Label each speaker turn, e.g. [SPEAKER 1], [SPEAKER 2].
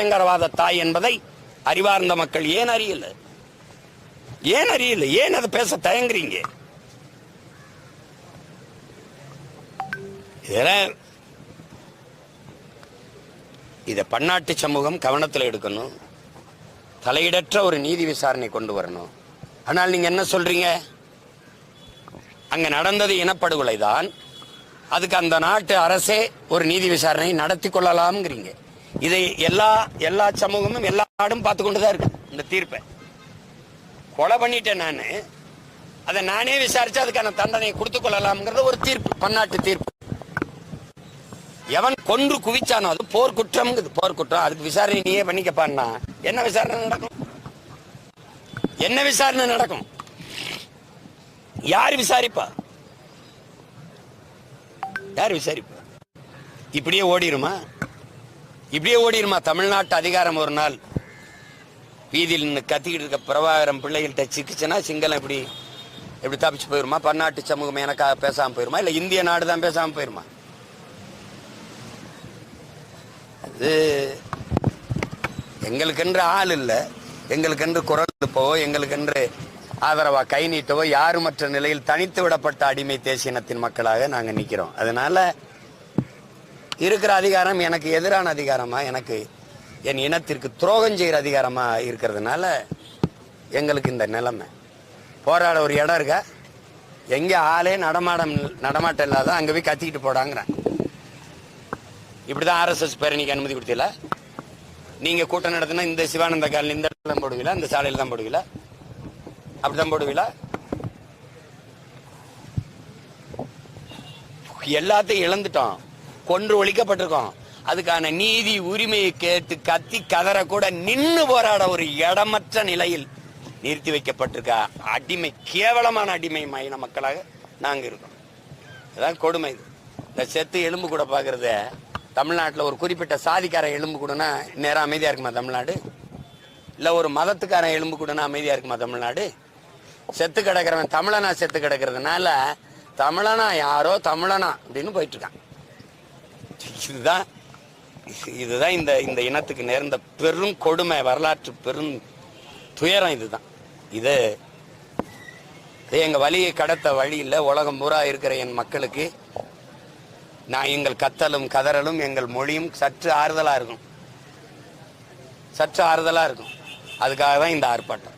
[SPEAKER 1] பயங்கரவாத தாய் என்பதை அறிவார்ந்த மக்கள் ஏன் அறியல? ஏன் அறியல? ஏன் அதை பேச தயங்குறீங்க? இதெல்லாம் இதை பன்னாட்டு சமூகம் கவனத்தில் எடுக்கணும். தலையிடற்ற ஒரு நீதி விசாரணை கொண்டு வரணும். ஆனால் நீங்க என்ன சொல்றீங்க? அங்க நடந்தது இனப்படுகொலை தான் அதுக்கு அந்த நாட்டு அரசே ஒரு நீதி விசாரணை நடத்தி கொள்ளலாம்ங்கிறீங்க. இதை எல்லா எல்லா சமூகமும் எல்லா நாடும் பார்த்து கொண்டு தான் இருக்கு இந்த தீர்ப்பை. கொலை பண்ணிட்டேன் நான். அதை நானே விசாரிச்சு அதுக்கான தண்டனையை கொடுத்து கொள்ளலாம்ங்கிறது ஒரு தீர்ப்பு பன்னாட்டு தீர்ப்பு. எவன் கொன்று குவிச்சானோ அது போர்க்குற்றம் போர்க்குற்றம் அதுக்கு விசாரணை நீயே பண்ணிக்கப்பான்னா என்ன விசாரணை நடக்கும்? என்ன விசாரணை நடக்கும்? யார் விசாரிப்பா? யார் விசாரிப்பா? இப்படியே ஓடிருமா? இப்படியே ஓடிருமா தமிழ்நாட்டு அதிகாரம் ஒரு நாள். வீதியில் நின்று கத்திக்கிட்டு இருக்க பிரபாகரம் பிள்ளைகள்கிட்ட சிக்கிச்சுன்னா சிங்களம் இப்படி எப்படி தப்பிச்சு போயிருமா? பன்னாட்டு சமூகம் எனக்காக பேசாமல் போயிருமா? இல்லை இந்திய நாடு தான் பேசாமல் போயிருமா? அது எங்களுக்கென்று ஆள் இல்லை. எங்களுக்கென்று குரல் எழுப்பவோ எங்களுக்கென்று ஆதரவா கை நீட்டவோ? யாருமற்ற நிலையில் தனித்து விடப்பட்ட அடிமை தேசியனத்தின் மக்களாக நாங்கள் நிற்கிறோம் அதனால இருக்கிற அதிகாரம் எனக்கு எதிரான அதிகாரமா? எனக்கு என் இனத்திற்கு துரோகம் செய்கிற அதிகாரமா இருக்கிறதுனால எங்களுக்கு இந்த நிலைமை. போராட ஒரு இடம் இருக்கா? எங்கே ஆளே நடமாடம் நடமாட்டம் இல்லாத அங்கே போய் கத்திக்கிட்டு போடாங்கிறேன். இப்படிதான் ஆர்எஸ்எஸ் பேரணிக்கு அனுமதி கொடுத்தீங்களா நீங்கள் கூட்டம் நடத்தினா இந்த சிவானந்த காலனி இந்த இடத்துல தான் போடுவீங்களா இந்த சாலையில் தான் போடுவீங்களா அப்படிதான் போடுவீங்களா எல்லாத்தையும் இழந்துட்டோம். கொன்று ஒழிக்கப்பட்டிருக்கோம். அதுக்கான நீதி உரிமையை கேட்டு கத்தி கதற கூட நின்று போராட ஒரு இடமற்ற நிலையில் நிறுத்தி வைக்கப்பட்டிருக்க அடிமை கேவலமான அடிமை மைன மக்களாக நாங்கள் இருக்கோம். அதான் கொடுமை இது. இந்த செத்து எலும்பு கூட பாக்குறத தமிழ்நாட்டில் ஒரு குறிப்பிட்ட சாதிக்கார எலும்பு கூடனா நேரம் அமைதியாக இருக்குமா தமிழ்நாடு? இல்லை ஒரு மதத்துக்காரன் எலும்பு கூடனா அமைதியாக இருக்குமா தமிழ்நாடு? செத்து கிடக்கிறவன் தமிழனா செத்து கிடக்கிறதுனால தமிழனா யாரோ தமிழனா அப்படின்னு போயிட்டு இருக்கான். இதுதான் இதுதான் இந்த இந்த இனத்துக்கு நேர்ந்த பெரும் கொடுமை வரலாற்று பெரும் துயரம் இதுதான். இது இது எங்கள் வழியை கடத்த வழியில் உலகம் பூரா இருக்கிற என் மக்களுக்கு நான் எங்கள் கத்தலும் கதறலும் எங்கள் மொழியும் சற்று ஆறுதலாக இருக்கும். சற்று ஆறுதலாக இருக்கும். அதுக்காக தான் இந்த ஆர்ப்பாட்டம்.